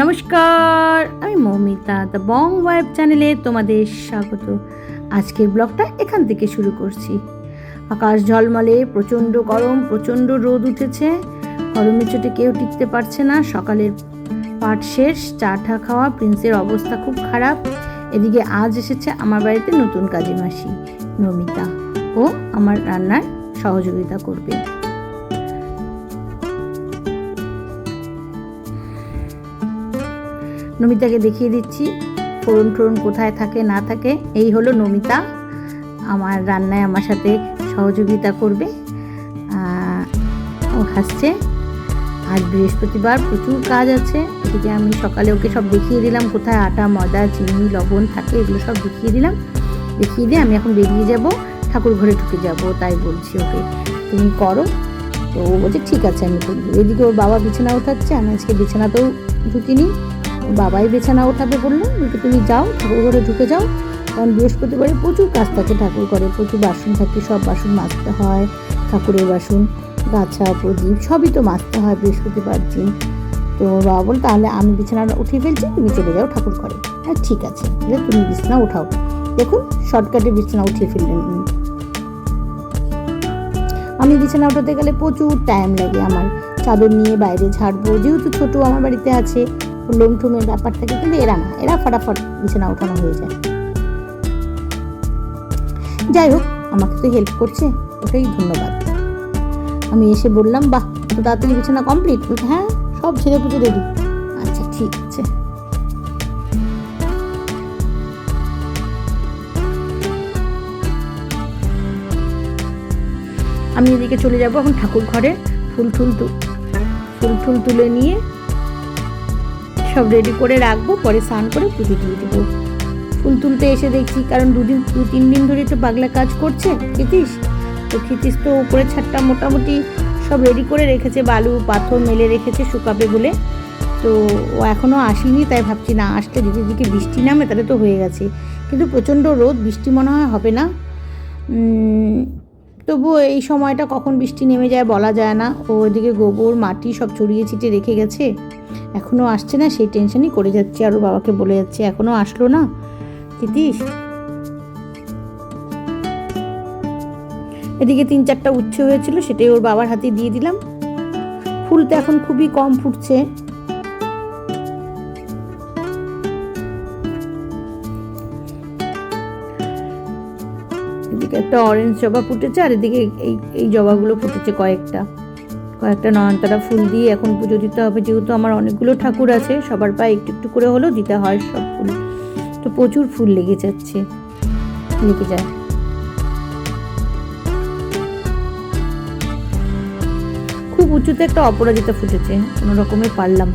নমস্কার, আমি Moumita the Bong web চ্যানেলে তোমাদের স্বাগত। আজকের ব্লগটা এখান থেকে শুরু করছি। আকাশ ঝলমলে, প্রচণ্ড গরম, প্রচণ্ড রোদ উঠেছে। গরমের চোটে কেউ টিকতে পারছে না। সকালের পাট শেষ, চা ঠা খাওয়া, প্রিন্সের অবস্থা খুব খারাপ। এদিকে আজ এসেছে আমার বাড়িতে নতুন কাজী মাসি, নমিতা ও আমার রান্নার সহযোগিতা করবে। নমিতাকে দেখিয়ে দিচ্ছি। ফোড়ন টোড়ন কোথায় থাকে, না থাকে, এই হলো নমিতা। আমার রান্নায় আমার সাথে সহযোগিতা করবে। ও হাসছে। আজ বৃহস্পতিবার প্রচুর কাজ আছে। এদিকে আমি সকালে ওকে সব দেখিয়ে দিলাম, কোথায় আটা, ময়দা, চিনি, লবণ থাকে, এগুলো সব দেখিয়ে দিলাম। দেখিয়ে দিয়ে আমি এখন বেরিয়ে যাব, ঠাকুর ঘরে ঢুকে যাব, তাই বলছি ওকে, তুমি করো। তো ও বলছে, ঠিক আছে, আমি করব। এদিকে ওর বাবা বিছানা ওঠাচ্ছে আমি আজকে বিছানাতেও ঢুকিনি। বাবাই বিছানা ওঠাবে বলল বলতে তুমি যাও, ঠাকুর ঘরে ঢুকে যাও। কারণ বৃহস্পতিবারে প্রচুর কাজ থাকে ঠাকুর ঘরে, প্রচুর বাসন থাকে, সব বাসন মাজতে হয়, ঠাকুরের বাসন, গাছা, প্রদীপ, সবই তো মাজতে হয় বৃহস্পতিবার দিন। তো বাবা বল তাহলে আমি বিছানাটা উঠিয়ে ফেলছি, তুমি চলে যাও ঠাকুর ঘরে। হ্যাঁ ঠিক আছে। তুমি বিছানা উঠাও দেখুন, শর্টকাটে বিছানা উঠিয়ে ফেললেন আমি বিছানা উঠাতে গেলে প্রচুর টাইম লাগে আমার। চাদর নিয়ে বাইরে ঝাড়বো, যেহেতু ছোট আমার বাড়িতে আছে লোম ঠুমের ব্যাপার থাকে কিন্তু এরা না, এরা ফাটাফাট বিছানা ওঠানো হয়ে যায়। যাই হোক, আমাকে তো হেল্প করছে, ওটাই ধন্যবাদ। আমি এসে বললাম, বাহ তো তাড়াতাড়ি বিছানা কমপ্লিট হ্যাঁ সব ছেড়ে পুজো রেডি আচ্ছা ঠিক আছে। আমি এদিকে চলে যাব, এখন ঠাকুর ঘরে ফুল তু- ফুল টুল তুলে নিয়ে সব রেডি করে রাখব, পরে স্নান করে পুজো দিয়ে দেবো। ফুল তুলতে এসে দেখছি, কারণ দুদিন দু তিন দিন ধরে তো পাগলা কাজ করছে ক্ষিতিস তো ক্ষিতিস তো উপরে ছাদটা মোটামুটি সব রেডি করে রেখেছে, বালু, পাথর মেলে রেখেছে, শুকাবে বলে। তো ও এখনও আসেনি, তাই ভাবছি না, আসলে যদি দিকে বৃষ্টি নামে তাহলে তো হয়ে গেছে। কিন্তু প্রচণ্ড রোদ, বৃষ্টি মনে হয় হবে না। তবুও এই সময়টা কখন বৃষ্টি নেমে যায় বলা যায় না। ও ওইদিকে গোবর, মাটি সব ছড়িয়ে ছিটিয়ে রেখে গেছে। এখনও আসছে না, সেই টেনশনই করে যাচ্ছে আর বাবাকে বলে যাচ্ছে এখনও আসলো না। তিতিস এদিকে তিন চারটা উচ্ছে হয়েছিল, সেটাই ওর বাবার হাতে দিয়ে দিলাম। ফুল তো এখন খুবই কম ফুটছে। একটা অরেঞ্জ জবা ফুটেছে, আর এদিকে এই এই জবাগুলো ফুটেছে কয়েকটা। কয়েকটা নয়নতারা ফুল দিয়ে এখন পুজো দিতে হবে, যেহেতু আমার অনেকগুলো ঠাকুর আছে, সবার পায়ে একটু একটু করে হলেও দিতে হয় সব ফুল। তো প্রচুর ফুল লেগে যাচ্ছে। লেগে যায়। খুব উঁচুতে একটা অপরাজিতা ফুটেছে, কোনো রকমে পারলাম।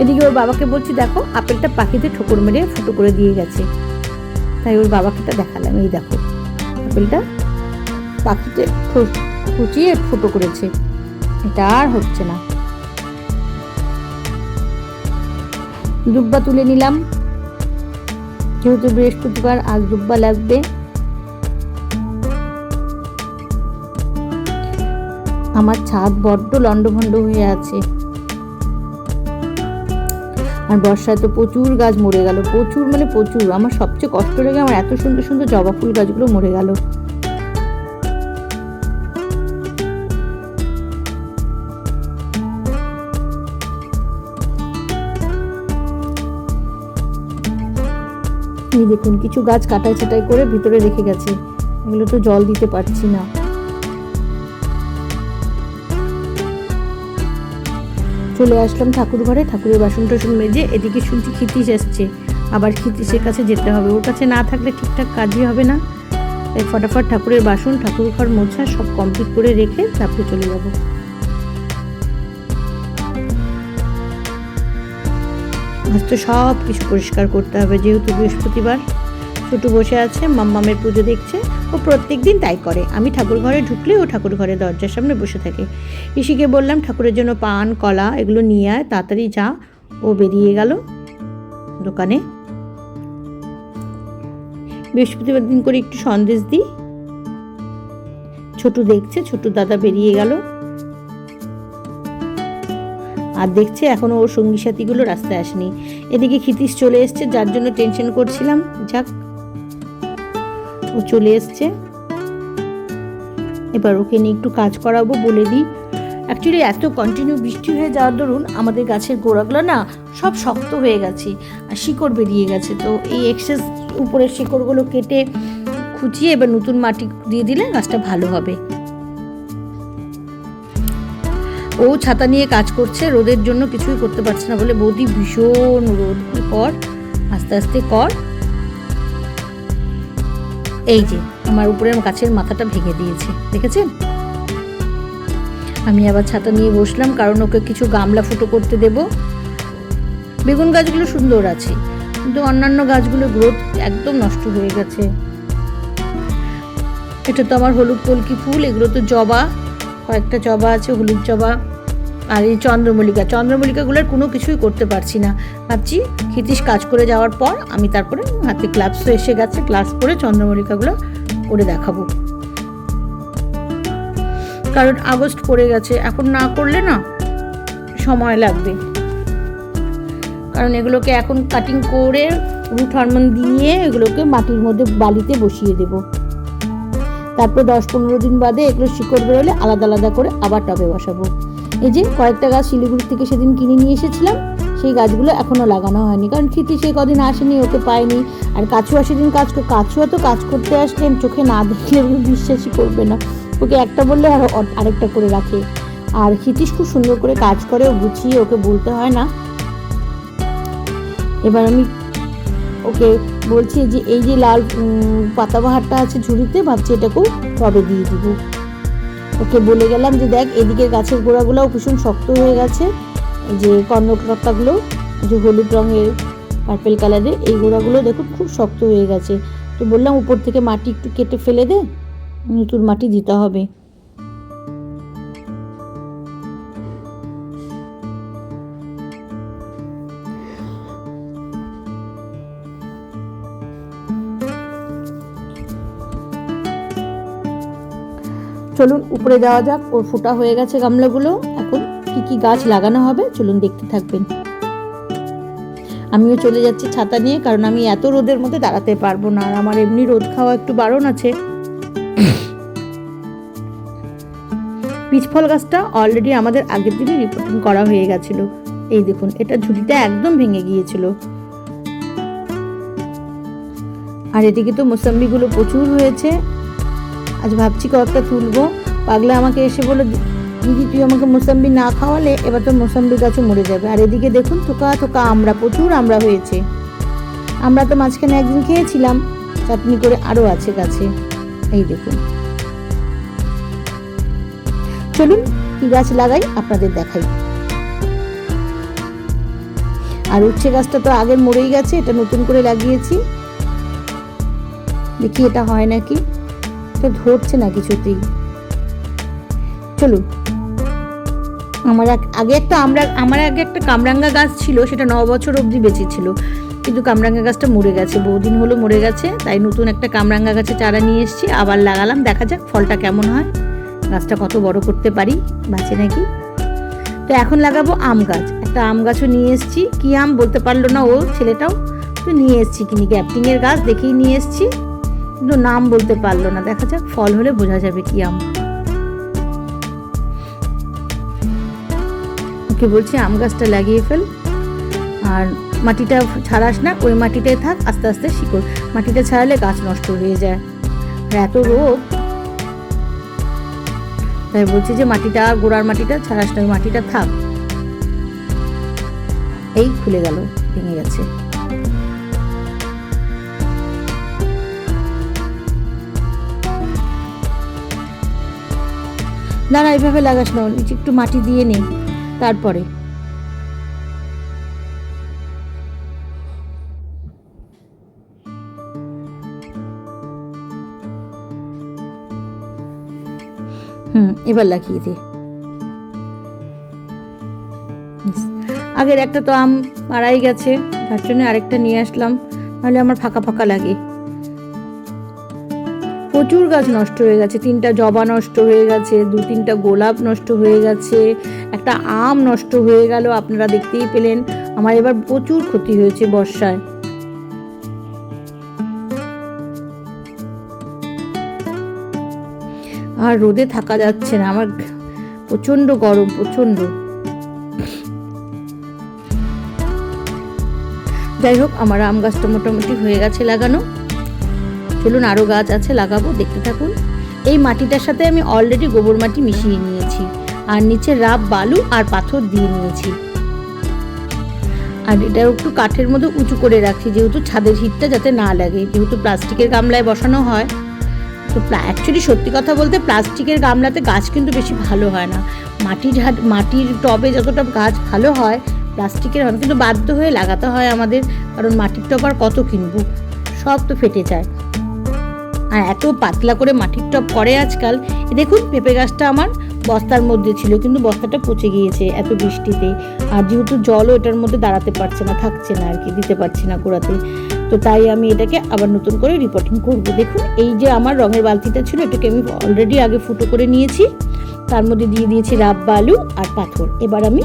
এদিকে ওর বাবাকে বলছি, দেখো, আপেলটা পাখিতে ঠোকর মেরে ফুটো করে দিয়ে গেছে। তাই ওর বাবাকে এটা দেখালাম। এই দেখো, আপেলটা পাখিতে কুচিয়ে ফুটো করেছে। এটা আর হচ্ছে না। দুব্বা তুলে নিলাম। যেহেতু বৃহস্পতিবার, আজ দুব্বা লাগবে। আমার ছাদ বড্ড লন্ডভন্ড হয়ে আছে। আর বর্ষায় তো প্রচুর গাছ মরে গেল, প্রচুর মানে প্রচুর। আমার সবচেয়ে কষ্ট লেগে আমার এত সুন্দর সুন্দর জবা ফুল গাছগুলো মরে গেল। দেখুন, কিছু গাছ কাটাই ছাটাই করে ভিতরে রেখে গেছে। এগুলো তো জল দিতে পারছি না। চলে আসলাম ঠাকুর ঘরে, ঠাকুরের বাসন টাসন মেজে এদিকে শুনছি খিতিস এসছে। আবার খিতিসের কাছে যেতে হবে। ওর কাছে না থাকলে ঠিকঠাক কাজই হবে না। তাই ফটাফট ঠাকুরের বাসন, ঠাকুর ঘর মোছা, সব কমপ্লিট করে রেখে তারপরে চলে যাব। আজ তো সব কিছু পরিষ্কার করতে হবে, যেহেতু বৃহস্পতিবার। ছোটু বসে আছে, মাম্মামের পুজো দেখছে। ও প্রত্যেক দিন তাই করে। আমি ঠাকুর ঘরে ঢুকলে ও ঠাকুর ঘরে দরজার সামনে বসে থাকে। ঋষিকে বললাম, ঠাকুরের জন্য পান, কলা এগুলো নিয়ে আয়, তাড়াতাড়ি যা। ও বেরিয়ে গেল দোকানে। বৃহস্পতিবার দিন করে একটু সন্দেশ দিই। ছোটু দেখছে ছোটু দাদা বেরিয়ে গেল। আর দেখছে এখনও ওর সঙ্গী সাথীগুলো রাস্তায় আসেনি। এদিকে ক্ষিতিশ চলে এসছে, যার জন্য টেনশন করছিলাম। যাক চলে এসছে। এবার ওকে নিয়ে একটু কাজ করাবো বলে দিই। অ্যাকচুয়ালি এত কন্টিনিউ বৃষ্টি হয়ে যাওয়ার দরুন আমাদের গাছের গোড়াগুলো না সব শক্ত হয়ে গেছে আর শিকড় বেরিয়ে গেছে। তো এই এক্সেস উপরের শিকড়গুলো কেটে খুঁচিয়ে এবার নতুন মাটি দিয়ে দিলে গাছটা ভালো হবে। ও ছাতা নিয়ে কাজ করছে, রোদের জন্য কিছুই করতে পারছে না বলে বৌদি ভীষণ রোদ। কর? আস্তে আস্তে কর। এই যে, আমার উপরে গাছের মাথাটা ভেঙে দিয়েছে, দেখেছেন? আমি আবার ছাতা নিয়ে বসলাম, কারণ ওকে কিছু গামলা ফুটো করতে দেব। বেগুন গাছগুলো সুন্দর আছে, কিন্তু অন্যান্য গাছগুলো গ্রোথ একদম নষ্ট হয়ে গেছে। এটা তো আমার হলুদ কলকি ফুল, এগুলো তো জবা, কয়েকটা জবা আছে, হলুদ জবা। আর এই চন্দ্রমল্লিকা। চন্দ্রমল্লিকাগুলোর কোনো কিছুই করতে পারছি না। ভাবছি ক্ষিতিশ কাজ করে যাওয়ার পর আমি তারপরে হাতে ক্লাবস এসে গেছে ক্লাস করে চন্দ্রমল্লিকাগুলো করে দেখাবো। কারণ আগস্ট পড়ে গেছে, এখন না করলে না সময় লাগবে। কারণ এগুলোকে এখন কাটিং করে রুট হরমোন দিয়ে এগুলোকে মাটির মধ্যে বালিতে বসিয়ে দেব। তারপর দশ পনেরো দিন বাদে এগুলো শিকড় বেরোলে আলাদা আলাদা করে আবার টবে বসাবো। এই যে কয়েকটা গাছ শিলিগুড়ি থেকে সেদিন কিনে নিয়ে এসেছিলাম, সেই গাছগুলো এখনও লাগানো হয়নি। কারণ ক্ষিতি সে কদিন আসেনি, ওকে পায়নি। আর কাছুয়া সেদিন কাজ কাছুয়া তো কাজ করতে আসলেন চোখে না দেখলে বিশ্বাসই করবে না। ওকে একটা বললে আর আরেকটা করে রাখে। আর ক্ষিতিশ খুব সুন্দর করে কাজ করে, ও গুছিয়ে ওকে বলতে হয় না। এবার আমি ওকে বলছি যে, এই যে লাল পাতাবাহারটা আছে ঝুড়িতে, ভাবছি এটাকেও টবে দিয়ে দিব। ওকে বলে গেলাম যে দেখ এদিকে গাছের গোড়াগুলোও ভীষণ শক্ত হয়ে গেছে। যে কর্ণকর্তাগুলো যে হলুদ রঙের পার্পেল কালারের এই গোড়াগুলো দেখুন খুব শক্ত হয়ে গেছে। তো বললাম উপর থেকে মাটি একটু কেটে ফেলে দে, নতুন মাটি দিতে হবে। চলুন উপরে যাওয়া যাক। ওর ফোটা হয়ে গেছে গামলাগুলো। এখন কি কি গাছ লাগানো হবে চলুন দেখতে থাকবেন। আমিও চলে যাচ্ছি ছাতা নিয়ে, কারণ আমি এত রোদের মধ্যে দাঁড়াতে পারব না, আর আমার এমনি রোদ খাওয়া একটু বারণ আছে। পিচফল গাছটা অলরেডি আমাদের আগের দিনে রিপোর্টিং করা হয়ে গেছিল। এই দেখুন, এটা ঝুড়িটা একদম ভেঙে গিয়েছিল। আর এদিকে তো মোসাম্বিগুলো প্রচুর হয়েছে। আজ ভাবছি কয়েকটা তুলবো। পাগলা আমাকে এসে বলে দিদি, তুই আমাকে মোসাম্বি না খাওয়ালে এবার তো মোসাম্বি গাছও মরে যাবে। আর এদিকে দেখুন, থোকা থোকা আমরা, প্রচুর আমরা হয়েছে। আমরা তো মাঝখানে একদিন খেয়েছিলাম, চাটনি করে আরও আছে গাছে। এই দেখুন। চলুন, কি গাছ লাগাই, আপনাদের দেখাই। আর উচ্ছে গাছটা তো আগের মরেই গেছে, এটা নতুন করে লাগিয়েছি। দেখি এটা হয় নাকি। এটা ধরছে না কিছুতেই। চলুন। আমার আগে একটা আমরা, আমার আগে একটা কামরাঙ্গা গাছ ছিল, সেটা ন বছর অবধি বেঁচে ছিল। কিন্তু কামরাঙ্গা গাছটা মরে গেছে, বহুদিন হলো মরে গেছে, তাই নতুন একটা কামরাঙ্গা গাছে চারা নিয়ে এসেছি, আবার লাগালাম, দেখা যাক ফলটা কেমন হয়। গাছটা কত বড় করতে পারি, বাঁচে নাকি? তো এখন লাগাবো আম গাছ, একটা আম গাছও নিয়ে এসেছি। কি আম বলতে পারল না ও ছেলেটাও? তো নিয়ে এসেছি কিনি গ্যাপটিংয়ের গাছ দেখেই নিয়ে এসেছি। কিন্তু নাম বলতে পারল না। দেখা যাক ফল হলে বোঝা যাবে কি আম। ওকে বলছি, আম গাছটা লাগিয়ে ফেল। আর মাটিটা ছাড়াস না, ওই মাটিটাই থাক, আস্তে আস্তে শিকড়। মাটিটা ছাড়ালে গাছ নষ্ট হয়ে যায়। আর এত রোগ তাই বলছি যে, মাটিটা, গোড়ার মাটিটা ছাড়াস না, ওই মাটিটা থাক। এই খুলে গেল, ভেঙে গেছে। না না এইভাবে লাগাস না একটু মাটি দিয়ে নে, তারপরে। হুম, এবার লাগিয়ে দে। আগের একটা তো আম মারাই গেছে, তার জন্য আরেকটা নিয়ে আসলাম, নাহলে আমার ফাঁকা ফাঁকা লাগে। প্রচুর গাছ নষ্ট হয়ে গেছে। তিনটা জবা নষ্ট হয়ে গেছে, দু তিনটা গোলাপ নষ্ট হয়ে গেছে, একটা আম নষ্ট হয়ে গেল, আপনারা দেখতেই পেলেন। আমার এবার প্রচুর ক্ষতি হয়েছে বর্ষায়। আর রোদে থাকা যাচ্ছে না, আমার প্রচণ্ড গরম, প্রচণ্ড। যাই হোক, আমার আম গাছটা মোটামুটি হয়ে গেছে লাগানো। চলুন আরও গাছ আছে লাগাবো, দেখতে থাকুন। এই মাটিটার সাথে আমি অলরেডি গোবর মাটি মিশিয়ে নিয়েছি। আর নিচে রাব, বালু আর পাথর দিয়ে নিয়েছি। আর এটা একটু কাঠের মধ্যে উঁচু করে রাখছি, যেহেতু ছাদের হিটটা যাতে না লাগে, যেহেতু প্লাস্টিকের গামলায় বসানো হয়। তো অ্যাকচুয়ালি সত্যি কথা বলতে প্লাস্টিকের গামলাতে গাছ কিন্তু বেশি ভালো হয় না। মাটির মাটির টবে যতটা গাছ ভালো হয়, প্লাস্টিকের হয় কিন্তু বাধ্য হয়ে লাগাতে হয় আমাদের, কারণ মাটির টব আর কত কিনবো? সব তো ফেটে যায়। আর এত পাতলা করে মাটির টপ করে আজকাল দেখুন পেঁপে গাছটা আমার বস্তার মধ্যে ছিল, কিন্তু বস্তাটা পচে গিয়েছে এত বৃষ্টিতে। আর যেহেতু জলও এটার মধ্যে দাঁড়াতে পারছে না, থাকছে না আর কি, দিতে পারছি না গোড়াতে। তো তাই আমি এটাকে আবার নতুন করে রিপোর্টিং করব। দেখুন, এই যে আমার রঙের বালতিটা ছিল, এটাকে আমি অলরেডি আগে ফুটো করে নিয়েছি। তার মধ্যে দিয়ে দিয়েছি রাব বালু আর পাথর। এবার আমি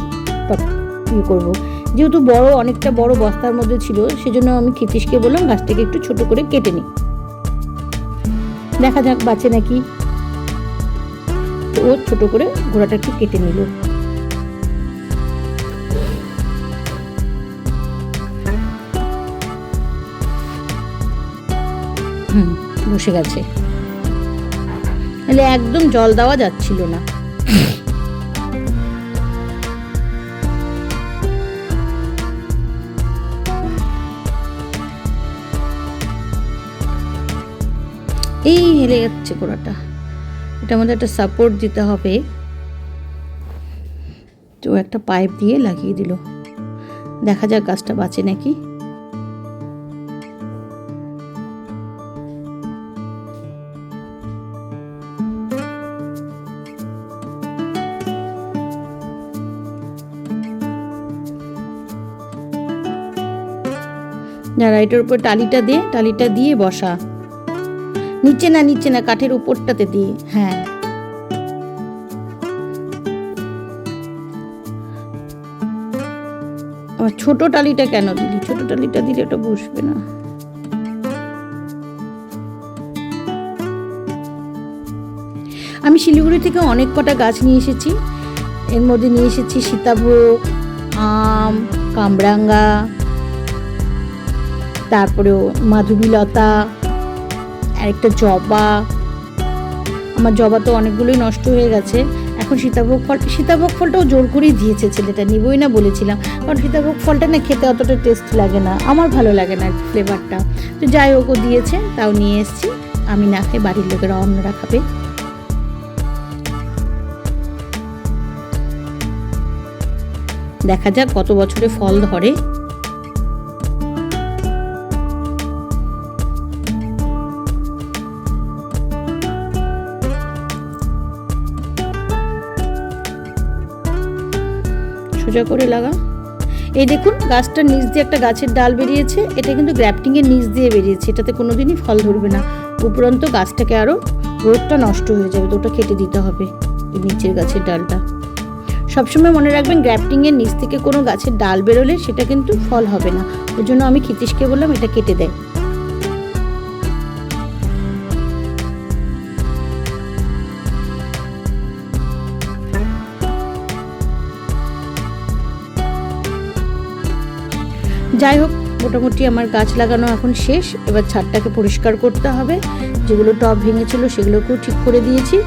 ইয়ে করব। যেহেতু বড়, অনেকটা বড় বস্তার মধ্যে ছিল, সেজন্য আমি ক্ষিতীশকে বললাম গাছটাকে একটু ছোট করে কেটে নিই। দেখা যাক বাঁচে নাকি। ও ছোট করে ঘোড়াটা একটু কেটে নিল। হুম, বসে গেছে। তাহলে একদম জল দেওয়া যাচ্ছিল না। এই হেলে যাচ্ছে গোড়াটা এটা আমাদের একটা সাপোর্ট দিতে হবে। তো একটা পাইপ দিয়ে লাগিয়ে দিল। দেখা যাক গাছটা বাঁচে নাকি। যারা এটার উপর টালিটা দিয়ে টালিটা দিয়ে বসা। নিচে না নিচে না কাঠের উপরটাতে দিয়ে। হ্যাঁ। ছোট টালিটা কেন দিলি? ছোট টালিটা দিলে ওটা বসবে না। আমি শিলিগুড়ি থেকে অনেক কটা গাছ নিয়ে এসেছি। এর মধ্যে নিয়ে এসেছি সীতাভোগ আম কামরাঙ্গা তারপরেও মাধবীলতা আর একটা জবা। আমার জবা তো অনেকগুলোই নষ্ট হয়ে গেছে। এখন সীতাভোগ ফল, সীতাভোগ ফলটাও জোর করেই দিয়েছে ছেলেটা, নিবই না বলেছিলাম। কারণ সীতাভোগ ফলটা না খেতে অতটা টেস্ট লাগে না। আমার ভালো লাগে না ফ্লেভারটা তো যাই হোক, ও দিয়েছে, তাও নিয়ে এসেছি। আমি না খাই বাড়ির লোকেরা অন্যরা খাবে। দেখা যাক কত বছরে ফল ধরে। সোজা করে লাগা এই দেখুন গাছটার নিচ দিয়ে একটা গাছের ডাল বেরিয়েছে। এটা কিন্তু গ্র্যাফটিংয়ের নিচ দিয়ে বেরিয়েছে। এটাতে কোনোদিনই ফল ধরবে না। উপরন্ত গাছটাকে আরও রোদটা নষ্ট হয়ে যাবে, তো ওটা কেটে দিতে হবে এই নিচের গাছের ডালটা। সবসময় মনে রাখবেন গ্র্যাফটিংয়ের নিচ থেকে কোনো গাছের ডাল বেরোলে সেটা কিন্তু ফল হবে না। ওই জন্য আমি ক্ষিতীশকে বললাম, এটা কেটে দেয়। যাই হোক, মোটামুটি আমার গাছ লাগানো এখন শেষ। এবার ছাদটাকে পরিষ্কার করতে হবে। যেগুলো টব ভেঙেছিল সেগুলোকেও ঠিক করে দিয়েছি।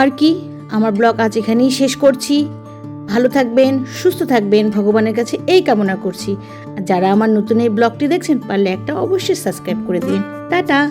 আর কি, আমার ব্লগ আজ এখানেই শেষ করছি। ভালো থাকবেন, সুস্থ থাকবেন। ভগবানের কাছে এই কামনা করছি। আর যারা আমার নতুন এই ব্লগটি দেখছেন, পারলে একটা অবশ্যই সাবস্ক্রাইব করে দিন। টাটা!